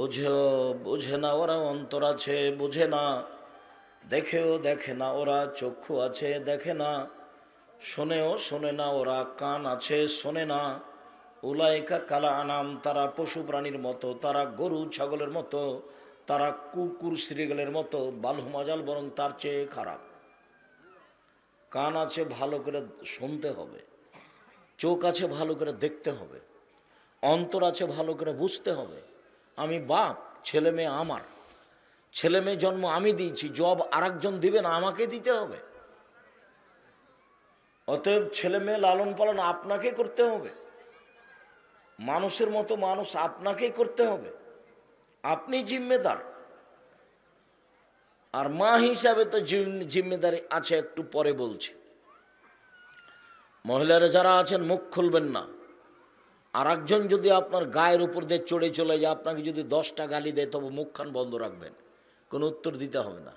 বুঝেও বুঝে না ওরা অন্তর আছে, বুঝে না। দেখেও দেখে না ওরা চক্ষু আছে, দেখে না। শোনেও শোনে না ওরা কান আছে, শোনে না। উলাইকা কালা আনাম, তারা পশু প্রাণীর মতো, তারা গরু ছাগলের মতো, তারা কুকুর শ্রীগলের মতো বালহুমাজাল বরং তার চেয়ে খারাপ। কান আছে ভালো করে শুনতে হবে, চোখ আছে ভালো করে দেখতে হবে, অন্তর আছে ভালো করে বুঝতে হবে। আমি বাপ, ছেলে মেয়ে আমার। ছেলে মেয়ে জন্ম আমি দিয়েছি, জব আরেকজন দিবে না, আমাকে দিতে হবে। অতএব ছেলে মেয়ে লালন পালন আপনাকে করতে হবে। মানুষের মতো মানুষ আপনাকেই করতে হবে। আপনি জিম্মেদার। আর মা হিসাবে তো জিম্মেদারি আছে, একটু পরে বলছি। মহিলারা যারা আছেন, মুখ খুলবেন না। আর একজন যদি আপনার গায়ের উপর দিয়ে চড়ে চলে যায়, আপনাকে যদি দশটা গালি দেয়, তবে মুখখান বন্ধ রাখবেন। কোনো উত্তর দিতে হবে না।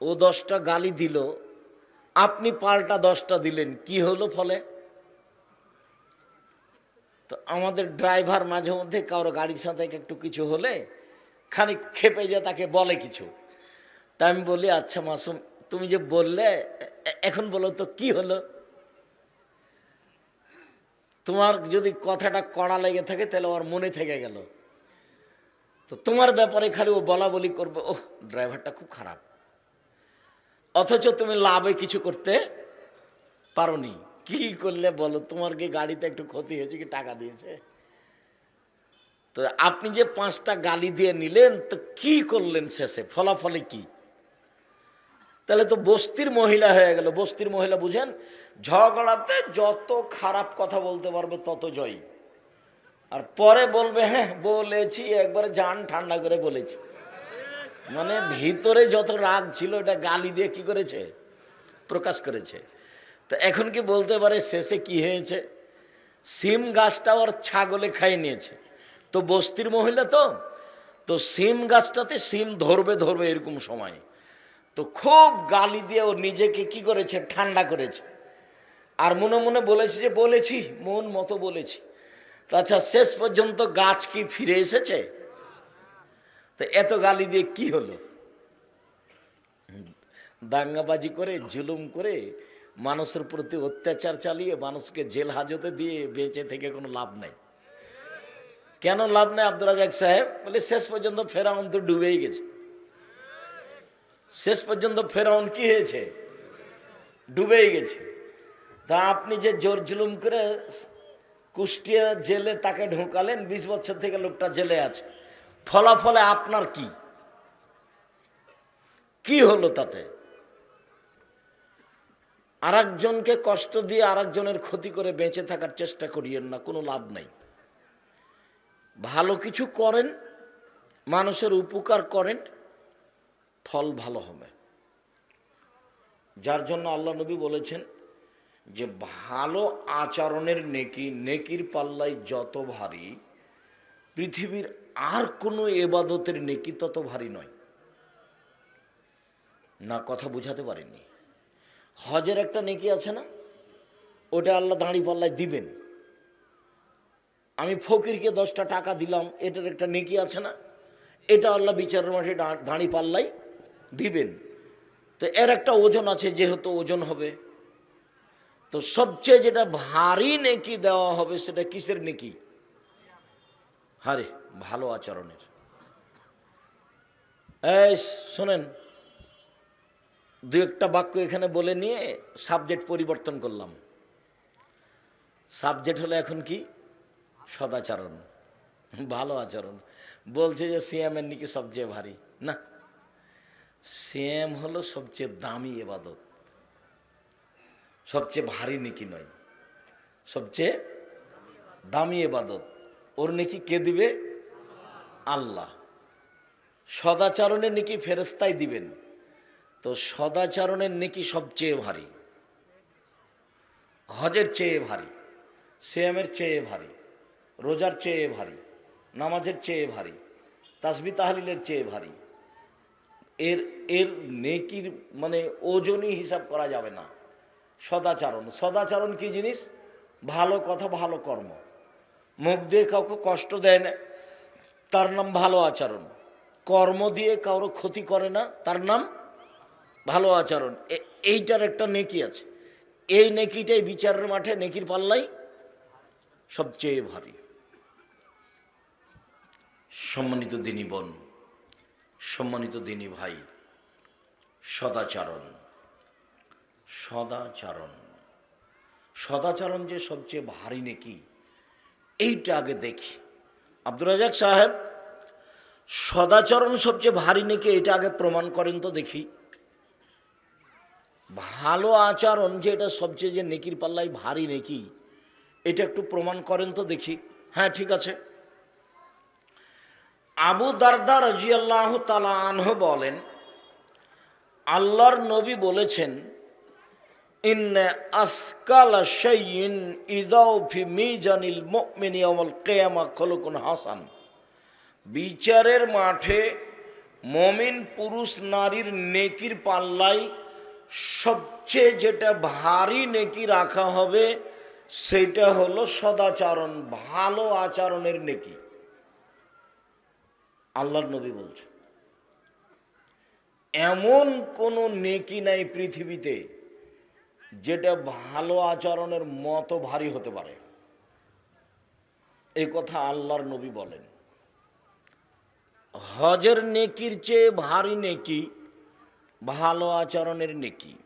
ও দশটা গালি দিল, আপনি পাল্টা দশটা দিলেন, কি হলো ফলে? তো আমাদের ড্রাইভার মাঝে মধ্যে কারও গাড়ির সাথে একটু কিছু হলে খানিক খেপে যে তাকে বলে কিছু। তা আমি বলি আচ্ছা মাসুম, তুমি যে বললে এখন বলো তো কি হলো? তোমার যদি কথাটা কড়া লেগে থাকে, তাহলে ওর মনে থেকে গেল। তো তোমার ব্যাপারে খালি ও বলা বলি করবে ও ড্রাইভারটা খুব খারাপ। অথচ তুমি লাভে কিছু করতে পারোনি। কি করলে বলো, তোমার কি গাড়িতে একটু ক্ষতি হয়েছে কি টাকা দিয়েছে? তো আপনি যে পাঁচটা গালি দিয়ে নিলেন, তো কি করলেন শেষে? ফলাফলে কি? তাহলে তো বস্তির মহিলা হয়ে গেল। বস্তির মহিলা বুঝেন? ঝগড়াতে যত খারাপ কথা বলতে পারবে তত জয়। আর পরে বলবে হ্যাঁ বলেছি, একবারে জান ঠান্ডা করে বলেছি। মানে ভিতরে যত রাগ ছিল, এটা গালি দিয়ে কি করেছে? প্রকাশ করেছে। তো এখন কি বলতে পারে, শেষে কি হয়েছে? সিম গাছটা ওর ছাগলে খাই নিয়েছে। তো বস্তির মহিলা তো? তো সিম গাছটাতে সিম ধরবে ধরবে এরকম সময়। তো খুব গালি দিয়ে ও নিজেকে কি করেছে? ঠান্ডা করেছে। আর মনে মনে বলেছে যে, বলেছি, মন মতো বলেছি। তো আচ্ছা শেষ পর্যন্ত গাছ কি ফিরে এসেছে? তো এত গালি দিয়ে কি হলো? দাঙ্গাবাজি করে, জুলুম করে, মানুষের প্রতি অত্যাচার চালিয়ে মানুষকে জেল হাজতে দিয়ে বেঁচে থেকে কোনো লাভ নাই। কেন লাভ নেই আব্দুল রাজাক সাহেব? বলে, শেষ পর্যন্ত ফেরাউন তো ডুবেই গেছে। শেষ পর্যন্ত ফেরাউন কি হয়েছে? ডুবেই গেছে। তা আপনি যে জোর জুলুম করে কুষ্টিয়া জেলে তাকে ঢোকালেন, বিশ বছর থেকে লোকটা জেলে আছে। ফলাফলে আপনার কি? কি হলো তাতে? আরেকজনকে কষ্ট দিয়ে আরেকজনের ক্ষতি করে বেঁচে থাকার চেষ্টা করিয়েন না, কোনো লাভ নাই। ভালো কিছু করেন, মানুষের উপকার করেন ফল ভালো হবে। যার জন্য আল্লাহ নবী বলেছেন যে, ভালো আচরণের নেকি, নেকির পাল্লায় যত ভারী, পৃথিবীর আর কোনো এবাদতের নেকি তত ভারী নয়। না, কথা বুঝাতে পারেননি হজের একটা নেকি আছে না? ওটা আল্লাহ দাঁড়ি পাল্লায় দিবেন। আমি ফকিরকে দশটা টাকা দিলাম, এটার একটা নেকি আছে না? এটা আল্লাহ বিচারের মাঠে দাঁড়ি পাল্লাই দিবেন। তো এর একটা ওজন আছে, যেহেতু ওজন হবে। তো সবচেয়ে যেটা ভারী নেকি দেওয়া হবে, সেটা কিসের নেকি? হারে ভালো আচরণের। শোনেন, দু একটা বাক্য এখানে বলে নিয়ে সাবজেক্ট পরিবর্তন করলাম। সাবজেক্ট হলো এখন কি? সদাচরণ। ভালো আচরণ। বলছে যে সিএমের নাকি সবচেয়ে ভারী। না সিএম হলো সবচেয়ে দামি এবাদত সবচেয়ে ভারী নেকি নয়। সবচেয়ে দামি এবাদত ওর নেকি কে দিবে? আল্লাহ। সদাচরণের নেকি ফেরস্তাই দিবেন। তো সদাচরণের নেকি সবচেয়ে ভারী। হজের চেয়ে ভারী সিএমের চেয়ে ভারী, রোজার চেয়ে ভারী, নামাজের চেয়ে ভারী, তাসবি তাহলিলের চেয়ে ভারী এর এর নেকির মানে ওজনই হিসাব করা যাবে না। সদাচরণ। সদাচরণ কি জিনিস? ভালো কথা, ভালো কর্ম। মুখ দিয়ে কাউকে কষ্ট দেয় না, তার নাম ভালো আচরণ। কর্ম দিয়ে কারও ক্ষতি করে না, তার নাম ভালো আচরণ। এইটার একটা নেকি আছে। এই নেকিটাই বিচারের মাঠে, নেকির পাল্লাই সবচেয়ে ভারী। সম্মানিত দিনী বোন সম্মানিত দিনী ভাই, সদাচরণ সদাচরণ। সদাচরণ যে সবচেয়ে ভারী নেকি, এইটা আগে দেখি। আব্দুর রাজাক সাহেব, সদাচরণ সবচেয়ে ভারী নেকি এটা আগে প্রমাণ করেন তো দেখি। ভালো আচরণ যে এটা সবচেয়ে যে নেকির পাল্লায় ভারী নেকি, এটা একটু প্রমাণ করেন তো দেখি। হ্যাঁ ঠিক আছে। আবু দারদা রাজিয়াল্লাহ তালা আনহ বলেন, আল্লাহর নবী বলেছেন হাসান। বিচারের মাঠে মমিন পুরুষ নারীর নেকির পাল্লায় সবচেয়ে যেটা ভারী নেকি রাখা হবে, সেটা হলো সদাচরণ, ভালো আচরণের নেকি। আল্লাহর নবী বলছে। এমন কোনো নেকি নাই পৃথিবীতে যেটা ভালো আচরণের মতো ভারী হতে পারে। এই কথা আল্লাহর নবী বলেন। হজের নেকির চেয়ে ভারী নেকি ভালো আচরণের নেকি।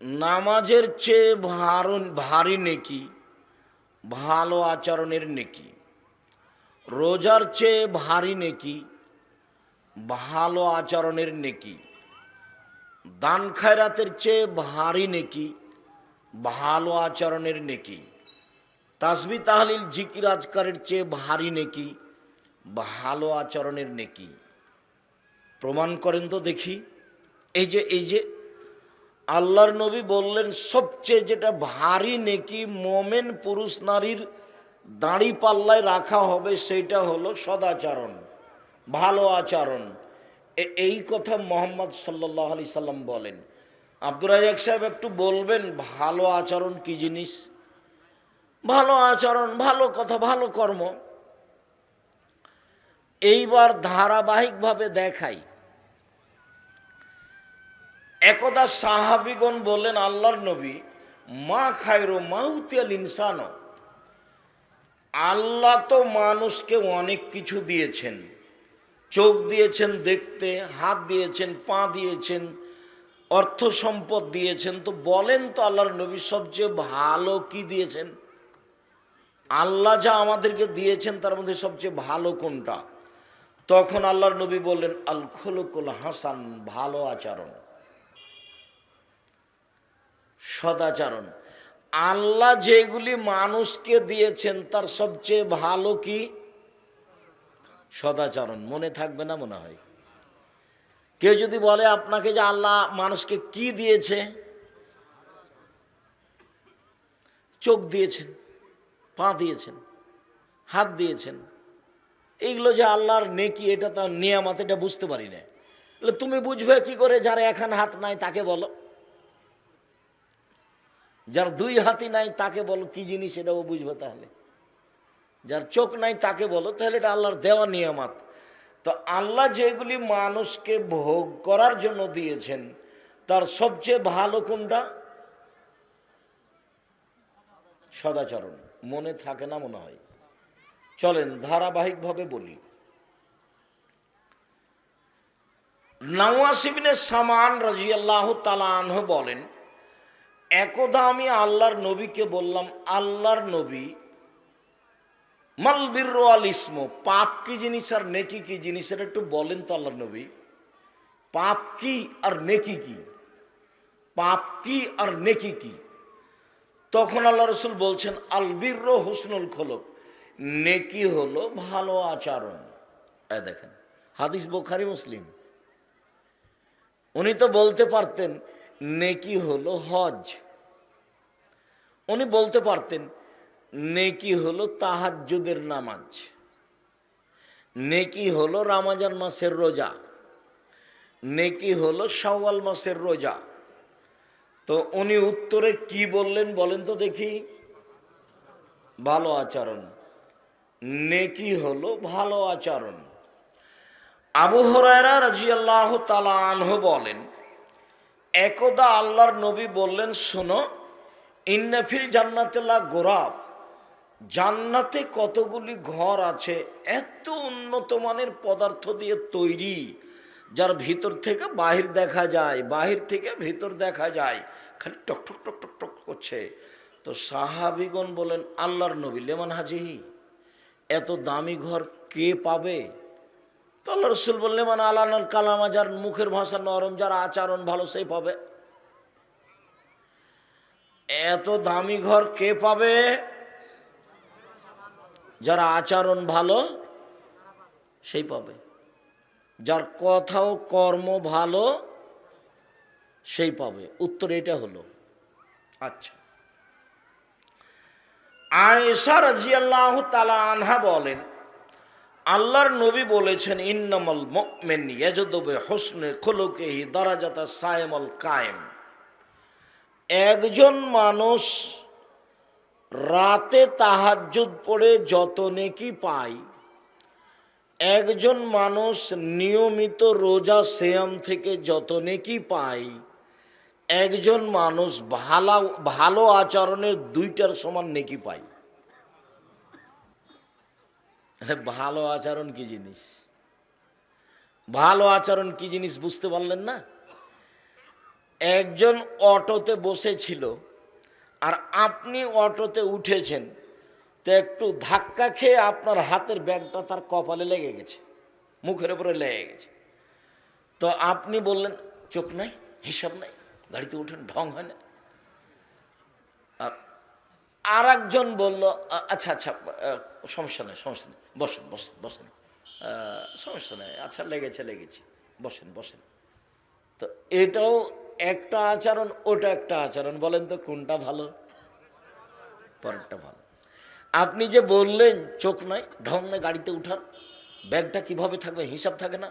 নামাজের চেয়ে ভারী নেকি ভালো আচরণের নেকি। রোজার চেয়ে ভারী নেকি, ভালো আচরণের নেকি, দান খায়রাতের চেয়ে ভারী নেকি, ভালো আচরণের নেকি, তাসবি তাহলিল জিকির আজকারের চেয়ে ভারী নেকি, ভালো আচরণের নেকি। প্রমাণ করেন তো দেখি, এই যে এই যে, আল্লাহর নবী বললেন, সবচেয়ে যেটা ভারী নেকি মোমেন পুরুষ নারীর দাঁড়ি পাল্লায় রাখা হবে সেটা হলো সদাচরণ, ভালো আচরণ। এই কথা মোহাম্মদ সাল্লাহ আলি সাল্লাম বলেন। আব্দুর রাজাক সাহেব একটু বলবেন, ভালো আচরণ কি জিনিস? ভালো আচরণ, ভালো কথা, ভালো কর্ম। এইবার ধারাবাহিকভাবে দেখাই। একদা সাহাবিগণ বললেন, আল্লাহর নবী, মা খায়রো মাউতিয়াল ইনসানো আল্লাহ তো মানুষকে অনেক কিছু দিয়েছেন। চোখ দিয়েছেন দেখতে, হাত দিয়েছেন, পা দিয়েছেন, অর্থ সম্পদ দিয়েছেন। তো বলেন তো আল্লাহর নবী সবচেয়ে ভালো কি দিয়েছেন? আল্লাহ যা আমাদেরকে দিয়েছেন, তার মধ্যে সবচেয়ে ভালো কোনটা? তখন আল্লাহর নবী বললেন আল খোলকুল হাসান, ভালো আচরণ। সদাচরণ। আল্লাহ যেগুলি মানুষকে দিয়েছেন, তার সবচেয়ে ভালো কি? সদাচরণ। মনে থাকবে না মনে হয়। কেউ যদি বলে আপনাকে যে আল্লাহ মানুষকে কি দিয়েছে? চোখ দিয়েছেন, পা দিয়েছেন, হাত দিয়েছেন। এইগুলো যে আল্লাহর নেকি, এটা তার নিয়ামত, এটা বুঝতে পারি না তুমি বুঝবে কি করে যার এখন হাত নাই তাকে বলো। যার দুই হাতি নাই তাকে বলো, কি জিনিস এটাও বুঝবে তাহলে? যার চোখ নাই তাকে বলো, তাহলে এটা আল্লাহর দেওয়া নিয়ামত। তো আল্লাহ যেগুলি মানুষকে ভোগ করার জন্য দিয়েছেন, তার সবচেয়ে ভালো কোনটা? সদাচরণ। মনে থাকে না মনে হয়। চলেন, ধারাবাহিকভাবে বলি। নওয়াসিবিনে সামান রাজিয়াল্লাহ তালাহ বলেন একদা আমি আল্লাহর নবীকে বললাম, আল্লাহর নবী মালবির আল ইসম, পাপ কি জিনিস আর নেকি কি জিনিস, এটা একটু বলেন তো আল্লাহর নবী। পাপ কি আর নেকি কি? পাপ কি আর নেকি কি? তখন আল্লাহ রসুল বলছেন আলবির হুসনুল খোলক, নেকি হলো ভালো আচরণ। দেখেন, হাদিস বোখারি মুসলিম। উনি তো বলতে পারতেন, নেকি হলো হজ। উনি বলতে পারতেন, নেকি হলো তাহাজ্জুদের নামাজ, নেকি হলো রামাজান মাসের রোজা, নেকি হলো শাওয়াল মাসের রোজা। তো উনি উত্তরে কি বললেন বলেন তো দেখি। ভালো আচরণ, নেকি হলো ভালো আচরণ। আবু হরায়রা রাজিয়াল্লাহ তালা আনহু বলেন, একদা আল্লাহর নবী বললেন, শোনো ইন্নাফিল জান্নাতেল্লা গোরাব। জান্নাতে কতগুলি ঘর আছে, এত উন্নত মানের পদার্থ দিয়ে তৈরি, যার ভিতর থেকে বাহির দেখা যায়, বাহির থেকে ভিতর দেখা যায়, খালি টক টক টক টক টক করছে। তো সাহাবিগণ বলেন, আল্লাহর নবী লেমান হাজিহি এত দামি ঘর কে পাবে? তো আল্লাহ রসুল বললে মানে আল্লাহ কালামা, যার মুখের ভাষা নরম, যার আচরণ ভালো সেই পাবে। এত দামি ঘর কে পাবে? যার আচরণ ভালো, সেই পাবে। যার কথা ও কর্ম ভালো, সেই পাবে। উত্তর এটা হলো। আচ্ছা। আয়েশা রাজিয়াল্লাহ তালা আনহা বলেন, আল্লাহর নবী বলেছেন, ইন্নামাল মুমিন ইয়াজদবে হোসনে খুলুকেহি দারাজাতা সায়েমল কায়েম। একজন মানুষ রাতে তাহাজ্জুদ পড়ে যত নেকি পায়। একজন মানুষ নিয়মিত রোজা সেয়াম থেকে যত নেকি পায়। একজন মানুষ ভালো ভালো আচরণের দুইটার সমান নেকি পায়। ভালো আচরণ কি জিনিস? ভালো আচরণ কি জিনিস বুঝতে পারলেন না? একজন অটোতে বসেছিল আর আপনি অটোতে উঠেছেন, তো একটু ধাক্কা খেয়ে আপনার হাতের ব্যাগটা তার কপালে লেগে গেছে, মুখের উপরে লেগে গেছে। তো আপনি বললেন, চোখ নাই, হিসাব নাই, গাড়িতে উঠেন, ঢং হয় না। আর একজন বলল আচ্ছা আচ্ছা সমস্যা নেই সমস্যা নেই, বসেন বসেন বসেন। সমস্যা নেই আচ্ছা লেগেছে লেগেছে, বসেন বসেন। তো এটাও একটা আচরণ, ওটা একটা আচরণ। বলেন তো কোনটা ভালো? পরেরটা ভালো। আপনি যে বললেন চোখ নাই, ঢং নাই, গাড়িতে উঠান ব্যাগটা কীভাবে থাকবে, হিসাব থাকে না।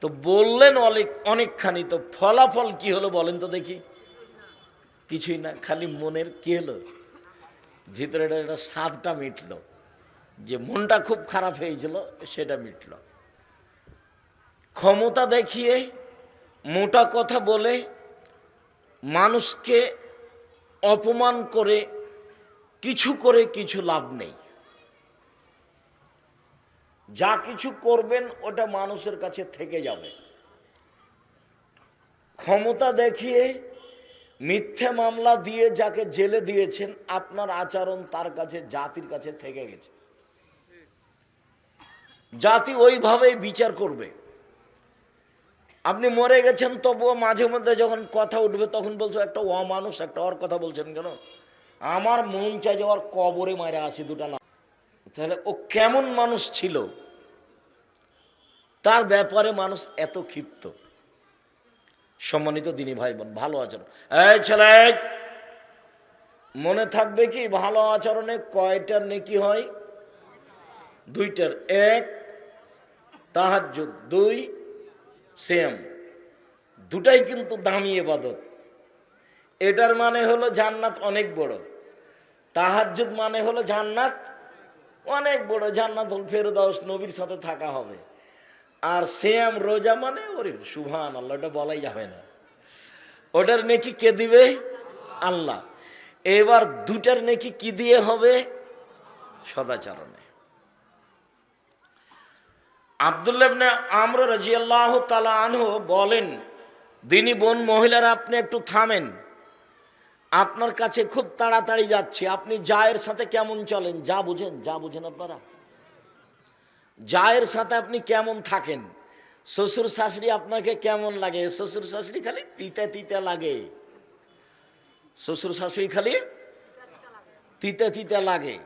তো বললেন অনেক, অনেকখানি, তো ফলাফল কি হলো বলেন তো দেখি। কিছুই না, খালি মনের কি হলো? ভিতরে একটা- স্বাদটা মিটলো। যে মনটা খুব খারাপ হয়েছিল, সেটা মিটলো। ক্ষমতা দেখিয়ে, মোটা কথা বলে মানুষকে অপমান করে কিছু করে কিছু লাভ নেই। যা কিছু করবেন, ওটা মানুষের কাছে থেকে যাবে। ক্ষমতা দেখিয়ে মিথ্যে মামলা দিয়ে যাকে জেলে দিয়েছেন, আপনার আচরণ তার কাছে, জাতির কাছে থেকে গেছে। জাতি ওইভাবেই বিচার করবে। আপনি মরে গেছেন, তবুও মাঝে মধ্যে যখন কথা উঠবে তখন বলছো, একটা অমানুষ, একটা ওর কথা বলছেন কেন? আমার মন চাই যে ওর কবরে মারে আসি দুটা না। তাহলে ও কেমন মানুষ ছিল? তার ব্যাপারে মানুষ এত ক্ষিপ্ত। সম্মানিত দিনী ভাই বোন ভালো আচরণ। এই ছেলে, মনে থাকবে কি ভালো আচরণে কয়টার নেকি হয়? দুইটার এক, তাহাজ্জুদ দুই সেম দুটাই কিন্তু দামি এবাদত। এটার মানে হলো জান্নাত অনেক বড়। তাহাজ্জুদ মানে হলো জান্নাত অনেক বড়। জান্নাত হল ফেরদাউস নবীর সাথে থাকা হবে। আর শ্যাম রোজা মানে ওরে সুভান আল্লাহ ওটা বলাই যাবে না। ওটার নেকি কে দিবে? আল্লাহ। এবার দুটার নেকি কি দিয়ে হবে? সদাচরণে। আবদুল্লাবনে আমর রাজিয়াল্লাহ তালা আনহু বলেন, দিনী বোন মহিলারা, আপনি একটু থামেন। আপনার কাছে খুব তাড়াতাড়ি যাচ্ছে। আপনি জায়ের সাথে কেমন চলেন? যা বুঝেন যা বুঝেন আপনারা। জায়ের সাথে আপনি কেমন থাকেন? শ্বশুর শাশুড়ি আপনাকে কেমন লাগে? শ্বশুর শাশুড়ি খালি তিতে তিতে লাগে। শ্বশুর শাশুড়ি খালি তিতে তিতে লাগে।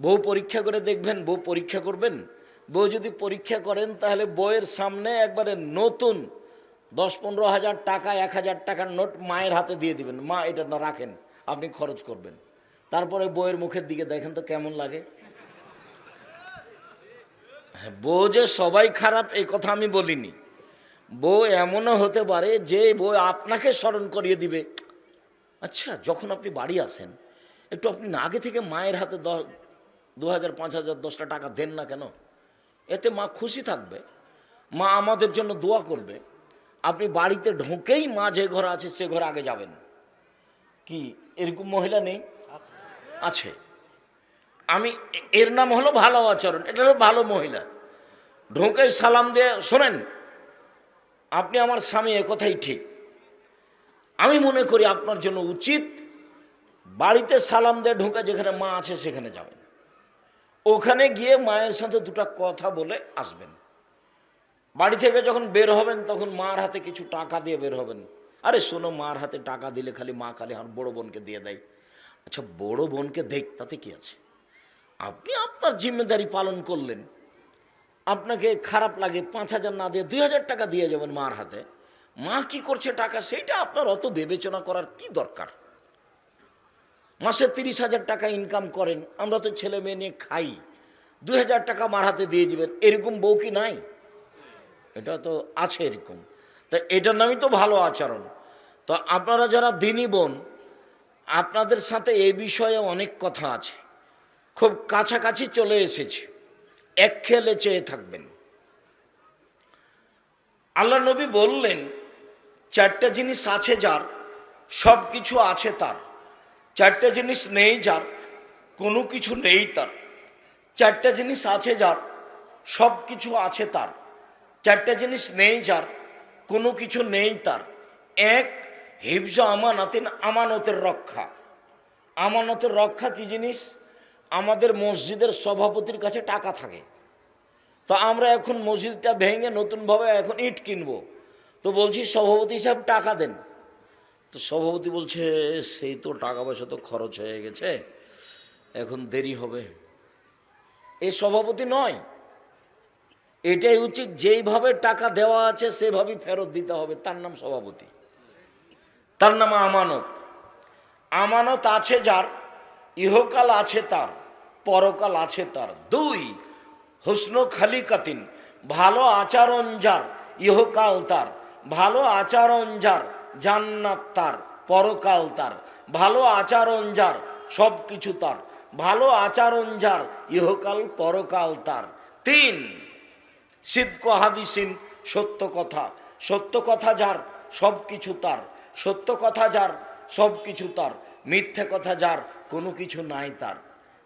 বউ পরীক্ষা করে দেখবেন, বউ পরীক্ষা করবেন বউ যদি পরীক্ষা করেন তাহলে বইয়ের সামনে একবারে নতুন দশ পনেরো হাজার টাকা এক হাজার টাকার নোট মায়ের হাতে দিয়ে দিবেন। মা এটা না রাখেন আপনি খরচ করবেন। তারপরে বইয়ের মুখের দিকে দেখেন তো কেমন লাগে। হ্যাঁ, বউ যে সবাই খারাপ এই কথা আমি বলিনি। বউ এমনও হতে পারে যে বউ আপনাকে স্মরণ করিয়ে দিবে। আচ্ছা যখন আপনি বাড়ি আসেন একটু আপনি আগে থেকে মায়ের হাতে দ- দু হাজার পাঁচ হাজার দশটা টাকা দেন না কেন? এতে মা খুশি থাকবে। মা আমাদের জন্য দোয়া করবে। আপনি বাড়িতে ঢোকেই মা যে ঘর আছে, সে ঘর আগে যাবেন। কি, এরকম মহিলা নেই? আছে। আমি, এর নাম হলো ভালো আচরণ। এটা হলো ভালো মহিলা। ঢোকে সালাম দিয়ে, শোনেন, আপনি আমার স্বামী একথাই ঠিক। আমি মনে করি আপনার জন্য উচিত বাড়িতে সালাম দিয়ে ঢোকা, যেখানে মা আছে, সেখানে যাবেন। ওখানে গিয়ে মায়ের সাথে দুটো কথা বলে আসবেন। বাড়ি থেকে যখন বের হবেন, তখন মার হাতে কিছু টাকা দিয়ে বের হবেন। আরে শোনো, মার হাতে টাকা দিলে খালি মা খালি আমার বড় বোনকে দিয়ে দেয়। আচ্ছা বড় বোনকে দেখ, তাতে কি আছে? আপনি আপনার জিম্মেদারি পালন করলেন। আপনাকে খারাপ লাগে, পাঁচ হাজার না দিয়ে দুই হাজার টাকা দিয়ে যাবেন মার হাতে। মা কি করছে টাকা সেইটা আপনার অত বিবেচনা করার কি দরকার? মাসে তিরিশ হাজার টাকা ইনকাম করেন। আমরা তো ছেলে মেয়ে নিয়ে খাই। দুই হাজার টাকা মার হাতে দিয়ে যাবেন এরকম বউ কি নাই? এটা তো আছে এরকম। তা এটার নামই তো ভালো আচরণ। তো আপনারা যারা দিনী বোন, আপনাদের সাথে এ বিষয়ে অনেক কথা আছে। খুব কাছাকাছি চলে এসেছে। এক খেলে চেয়ে থাকবেন। আল্লাহ নবী বললেন, চারটা জিনিস আছে যার সব কিছু আছে তার। চারটা জিনিস নেই যার, কোনো কিছু নেই তার। চারটা জিনিস আছে যার, সব কিছু আছে তার। চারটা জিনিস নেই যার, কোনো কিছু নেই তার। এক, হিফজ আমানাতিন, আমানতের রক্ষা। আমানতের রক্ষা কি জিনিস? আমাদের মসজিদের সভাপতির কাছে টাকা থাকে। তো আমরা এখন মসজিদটা ভেঙে নতুনভাবে এখন ইট কিনবো। তো বলছি সভাপতি সাহেব, টাকা দেন। তো সভাপতি বলছে, সেই তো টাকা পয়সা তো খরচ হয়ে গেছে, এখন দেরি হবে। এ সভাপতি নয়, এটাই উচিত, যেইভাবে টাকা দেওয়া আছে সেভাবেই ফেরত দিতে হবে। তার নাম সভাপতি। তার নাম আমানত। আমানত আছে যার, ইহকাল আছে তার, পরকাল আছে তার। দুই, হুসন খালিকাতিন, ভালো আচরণ যার, ইহকাল তার। ভালো আচরণ যার জান্নাত তার, পরকাল তার, ভালো আচরণ যার সব কিছু তার, ভালো আচরণ যার, ইহকাল পরকাল তার। তিন সিদ্ধ হাদিসিন, সত্য কথা সত্য কথা যার সব কিছু তার, সত্য কথা যার সব কিছু তার, মিথ্যে কথা যার, কোনো কিছু নাই তার,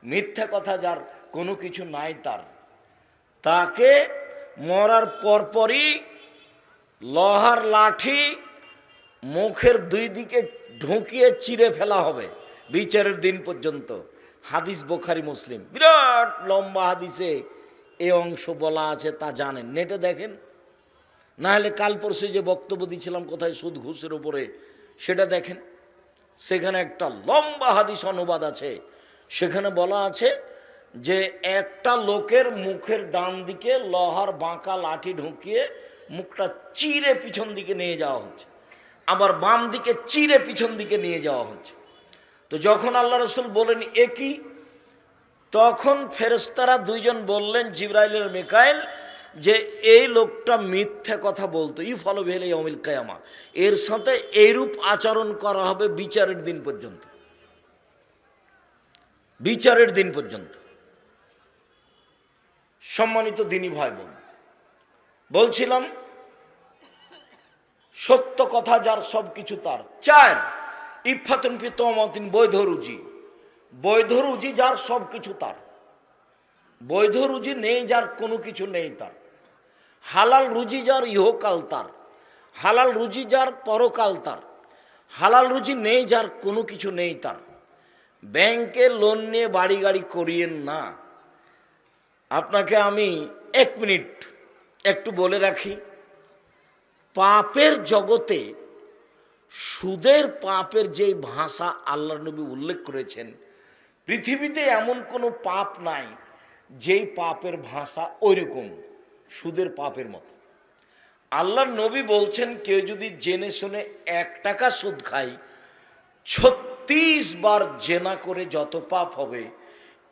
মিথ্যে কথা যার, কোনো কিছু নাই তার। তাকে মরার পরপরই লোহার লাঠি মুখের দুই দিকে ঢুকিয়ে চিরে ফেলা হবে বিচারের দিন পর্যন্ত। হাদিস বোখারি মুসলিম। বিরাট লম্বা হাদিসে এ অংশ বলা আছে, তা জানেন। নেটে দেখেন। না হলে কাল পরশু যে বক্তব্য দিয়েছিলাম কোথায় সুদ ঘুষের উপরে, সেটা দেখেন। সেখানে একটা লম্বা হাদিস অনুবাদ আছে। সেখানে বলা আছে যে, একটা লোকের মুখের ডান দিকে লোহার বাঁকা লাঠি ঢুকিয়ে মুখটা চিরে পিছন দিকে নিয়ে যাওয়া হচ্ছে। আবার বাম দিকে চিরে পিছন দিকে নিয়ে যাওয়া হচ্ছে। তো যখন আল্লাহ রসুল বলেন একই তখন ফেরেস্তারা দুইজন বললেন জিব্রাইলের মেকাইল, যে এই লোকটা মিথ্যে কথা বলতো। ই ফলো ভেলে অমিল কায়ামা এর সাথে এইরূপ আচরণ করা হবে বিচারের দিন পর্যন্ত। বিচারের দিন পর্যন্ত। সম্মানিত দিনী ভাই বোন, বলছিলাম সত্য কথা যার সব কিছু তার। চার, ইফাতন পিতমতিন বৈধ রুজি। বৈধ রুজি যার সব কিছু তার। বৈধ রুজি নেই যার কোনো কিছু নেই তার। হালাল রুজি যার ইহকাল তার। হালাল রুজি যার পরকাল তার। হালাল রুজি নেই যার কোনো কিছু নেই তার। ব্যাংকে লোন নিয়ে বাড়ি গাড়ি করিয়েন না। আপনাকে আমি এক মিনিট একটু বলে রাখি। পাপের জগতে সুদের পাপের যে ভাষা আল্লাহ নবী উল্লেখ করেছেন, পৃথিবীতে এমন কোনো পাপ নাই যেই পাপের ভাষা ওইরকম, সুদের পাপের মতো। আল্লাহ নবী বলছেন, কেউ যদি জেনে শুনে এক টাকা সুদ খায়, ছত্রিশ বার জেনা করে যত পাপ হবে,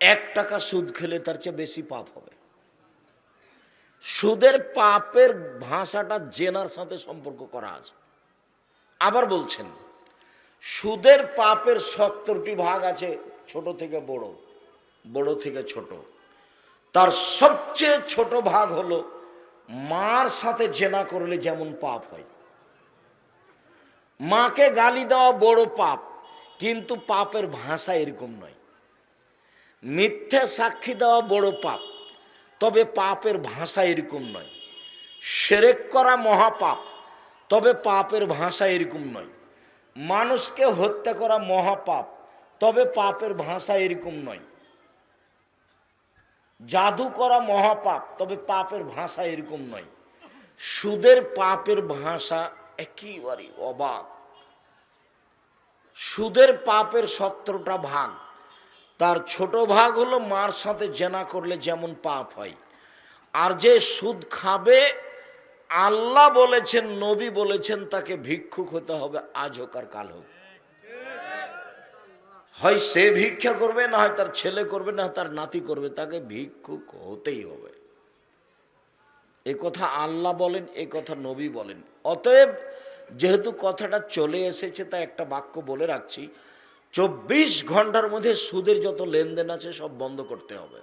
এক টাকা সুদ খেলে তার চেয়ে বেশি পাপ হবে। সুদের পাপের ভাষাটা জেনার সাথে সম্পর্ক করা আছে। আবার বলছেন, সুদের পাপের সত্তরটি ভাগ আছে ছোট থেকে বড় বড় থেকে ছোট। তার সবচেয়ে ছোট ভাগ হলো মার সাথে জেনা করলে যেমন পাপ হয়। মাকে গালি দেওয়া বড় পাপ, কিন্তু পাপের ভাষা এরকম নয়। মিথ্যে সাক্ষী দেওয়া বড় পাপ তবে পাপের ভাষা এরকম নয়। সেরেক করা মহাপাপ, তবে পাপের ভাষা এরকম নয়। মানুষকে হত্যা করা মহাপাপ, তবে পাপের ভাষা এরকম নয়। জাদু করা মহাপাপ, তবে পাপের ভাষা এরকম নয়। সুদের পাপের ভাষা একেবারে অবাক। সুদের পাপের সত্তরটা ভাগ। তার ছোট ভাগ হলো মার সাথে জেনা করলে যেমন পাপ হয়। আর যে সুদ খাবে, আল্লাহ বলেছেন, নবী বলেছেন, তাকে ভিক্ষুক হতে হবে আজ হোক আর কাল হোক। হয় সে ভিক্ষা করবে, না হয় তার ছেলে করবে, না তার নাতি করবে, তাকে ভিক্ষুক হতেই হবে। এ কথা আল্লাহ বলেন, এ কথা নবী বলেন। অতএব যেহেতু কথাটা চলে এসেছে তা একটা বাক্য বলে রাখছি। চব্বিশ ঘণ্টার মধ্যে সুদের যত লেনদেন আছে সব বন্ধ করতে হবে।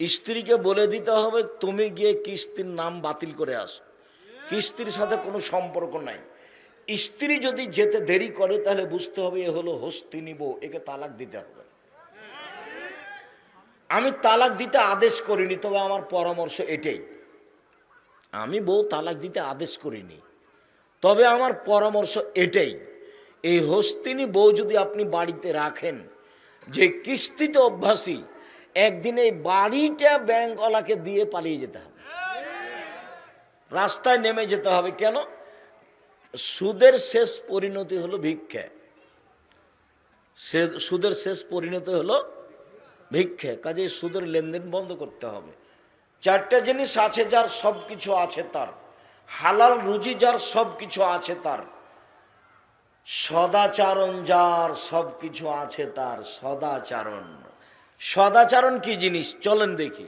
স্ত্রীকে বলে দিতে হবে, তুমি গিয়ে কিস্তির নাম বাতিল করে আসো। কিস্তির সাথে কোনো সম্পর্ক নাই। স্ত্রী যদি যেতে দেরি করে, তাহলে বুঝতে হবে এ হলো হস্তিনী বউ একে তালাক দিতে হবে। আমি তালাক দিতে আদেশ করিনি, তবে আমার পরামর্শ এটাই। আমি বউ তালাক দিতে আদেশ করিনি, তবে আমার পরামর্শ এটাই। এই হস্তিনী বউ যদি আপনি বাড়িতে রাখেন, যে কিস্তিতে অভ্যাসী, একদিন এই বাড়িটা ব্যাংকওয়ালাকে দিয়ে পালিয়ে যেতে হবে। রাস্তায় নেমে যেতে হবে। কেন? সুদের শেষ পরিণতি হলো ভিক্ষে। সুদের শেষ পরিণতি হলো ভিক্ষে। কাজে সুদের লেনদেন বন্ধ করতে হবে। চারটা জিনিস আছে যার সব কিছু আছে তার। হালাল রুজি যার সব কিছু আছে তার। সদাচারণ যার সব কিছু আছে তার সদাচারণ। সদাচারণ কি জিনিস? চলেন দেখি।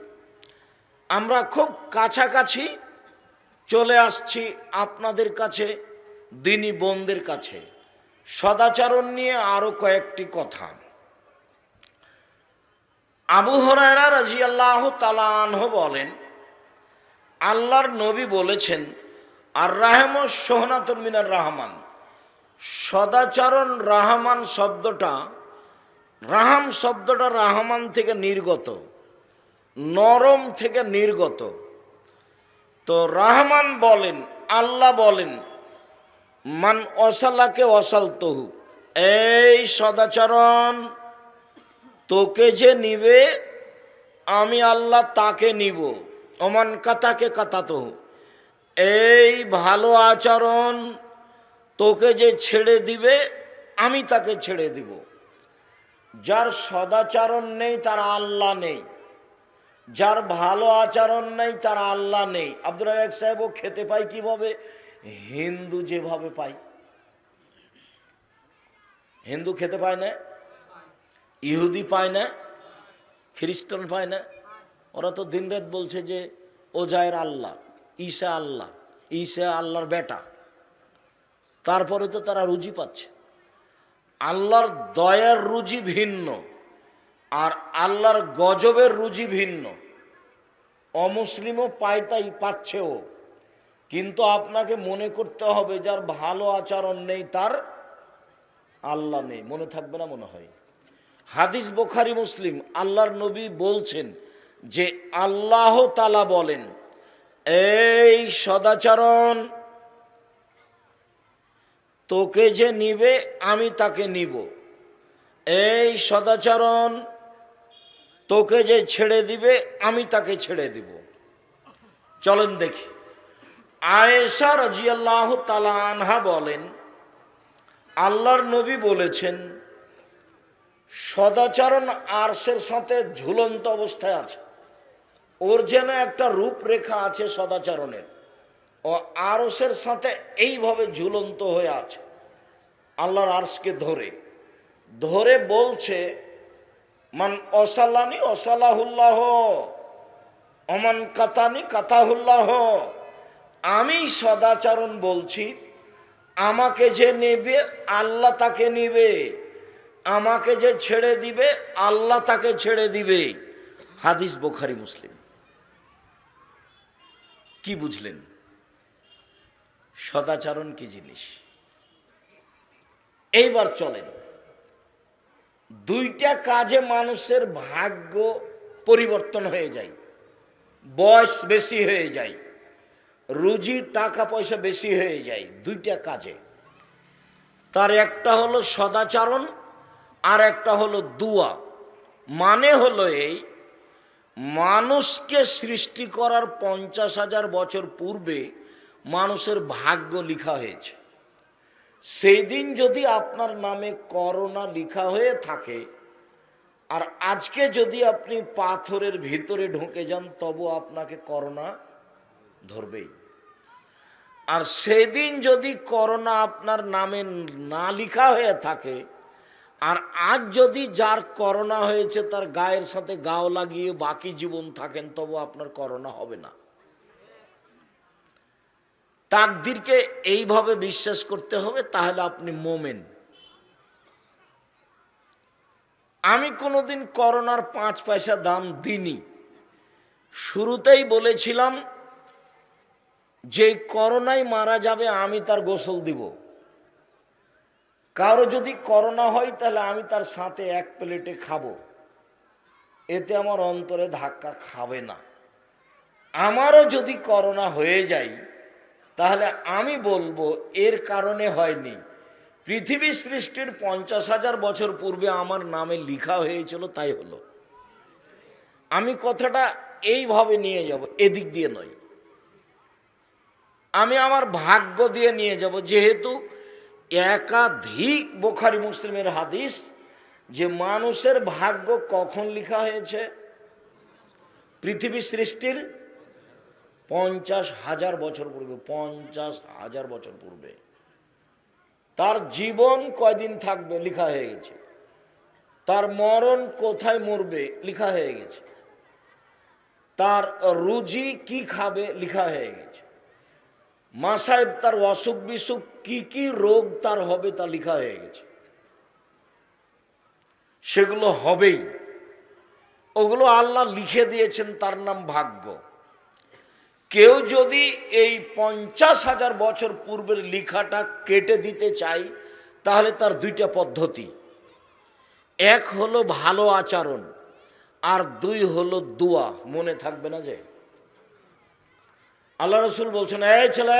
আমরা খুব কাছাকাছি চলে আসছি আপনাদের কাছে, দিনী বোনদের কাছে। সদাচরণ নিয়ে আরও কয়েকটি কথা। আবু হরায়রা রাজি আল্লাহ তালানহ বলেন, আল্লাহর নবী বলেছেন আর রাহেম সোহনাতুল মিনার রহমান সদাচরণ রাহমান শব্দটা, রাহাম শব্দটা রাহমান থেকে নির্গত, নরম থেকে নির্গত। তো রাহমান বলেন, আল্লাহ বলেন, মান অসালাকে অসাল তহু এই সদাচরণ তোকে যে নিবে, আমি আল্লাহ তাকে নিব অমান কাতাকে কাতাতহু। এই ভালো আচরণ তোকে যে ছেড়ে দিবে, আমি তাকে ছেড়ে দিব। যার সদাচরণ নেই, তার আল্লাহ নেই। যার ভালো আচরণ নেই, তার আল্লাহ নেই। আব্দুল রাজাক সাহেবও খেতে পায় কীভাবে? হিন্দু যেভাবে পায়। হিন্দু খেতে পায় না? ইহুদি পায় না? খ্রিস্টান পায় না? ওরা তো দিনরাত বলছে যে ও জায়ের আল্লাহ, ঈসা আল্লাহ, ঈসা আল্লাহর বেটা। তারপরে তো তারা রুজি পাচ্ছে। আল্লাহর দয়ার রুজি ভিন্ন, আর আল্লাহর গজবের রুজি ভিন্ন। অমুসলিমও পায় তাই পাচ্ছেও কিন্তু আপনাকে মনে করতে হবে, যার ভালো আচরণ নেই, তার আল্লাহ নেই। মনে থাকবে না, মনে হয়। হাদিস বোখারি, মুসলিম, আল্লাহর নবী বলছেন যে, আল্লাহ তালা বলেন, এই সদাচরণ তোকে যে নিবে, আমি তাকে নিব। এই সদাচরণ তোকে যে ছেড়ে দিবে, আমি তাকে ছেড়ে দিব। চলেন দেখি। আয়েশা রাজিয়াল্লাহ তালা আনহা বলেন, আল্লাহর নবী বলেছেন, সদাচরণ আরশের সাথে ঝুলন্ত অবস্থায় আছে। ওর যেন একটা রূপরেখা আছে সদাচরণের। ও আরসের সাথে এইভাবে ঝুলন্ত হয়ে আছে। আল্লাহর আরসকে ধরে। ধরে বলছে, মান অসাল্লানি অসালাহুল্লাহ, অমান কাতানি কাতাহুল্লাহ, আমি সদাচরণ বলছি, আমাকে যে নেবে, আল্লাহ তাকে নেবে। আমাকে যে ছেড়ে দিবে, আল্লাহ তাকে ছেড়ে দিবে। হাদিস বোখারি, মুসলিম। কি বুঝলেন? সদাচরণ কি জিনিস? এইবার চলেন। দুইটা কাজে মানুষের ভাগ্য পরিবর্তন হয়ে যায়। বয়স বেশি হয়ে যায়। রুজি টাকা পয়সা বেশি হয়ে যায় দুইটা কাজে। তার একটা হলো সদাচারণ, আর একটা হলো দুয়া। মানে হলো এই, মানুষকে সৃষ্টি করার পঞ্চাশ হাজার বছর পূর্বে মানুষের ভাগ্য লিখা হয়েছে। সেই দিন যদি আপনার নামে করোনা লিখা হয়ে থাকে, আর আজকে যদি আপনি পাথরের ভিতরে ঢুকে যান, তবু আপনাকে করোনা ধরবেই। আর সেদিন যদি করোনা আপনার নামে না লিখা হয়ে থাকে, আর আজ যদি যার করোনা হয়েছে, তার গায়ের সাথে গাও লাগিয়ে বাকি জীবন থাকেন, তবু আপনার করোনা হবে না। তাকদিরকে এইভাবে বিশ্বাস করতে হবে, তাহলে আপনি মোমেন। আমি কোনোদিন করোনার পাঁচ পয়সা দাম দিইনি। শুরুতেই বলেছিলাম যে করোনায় মারা যাবে, আমি তার গোসল দিব। কারও যদি করোনা হয়, তাহলে আমি তার সাথে এক প্লেটে খাব। এতে আমার অন্তরে ধাক্কা খাবে না। আমারও যদি করোনা হয়ে যায় তাহলে আমি বলব এর কারণে হয়নি। পৃথিবী সৃষ্টির পঞ্চাশ হাজার বছর পূর্বে আমার নামে লিখা হয়েছিল, তাই হলো। আমি কথাটা এইভাবে নিয়ে যাব, এদিক দিয়ে নয়। আমি আমার ভাগ্য দিয়ে নিয়ে যাব, যেহেতু একাধিক বোখারি মুসলিমের হাদিস যে মানুষের ভাগ্য কখন লিখা হয়েছে? পৃথিবী সৃষ্টির পঞ্চাশ হাজার বছর পূর্বে, পঞ্চাশ হাজার বছর পূর্বে। তার জীবন কয়দিন থাকবে লেখা হয়ে গেছে। তার মরণ কোথায় মরবে লেখা হয়ে গেছে। তার রুজি কি খাবে লেখা হয়ে গেছে। মা সাহেব তার অসুখ বিসুখ কি কি রোগ তার হবে তা লেখা হয়ে গেছে। সেগুলো হবেই। ওগুলো আল্লাহ লিখে দিয়েছেন তার নাম ভাগ্য। কেউ যদি এই পঞ্চাশ হাজার বছর পূর্বের লেখাটা কেটে দিতে চাই, তাহলে তার দুইটা পদ্ধতি। এক হলো ভালো আচরণ, আর দুই হলো দোয়া। মনে থাকবে না যে? আল্লাহ রসুল বলছেন, এই ছেলে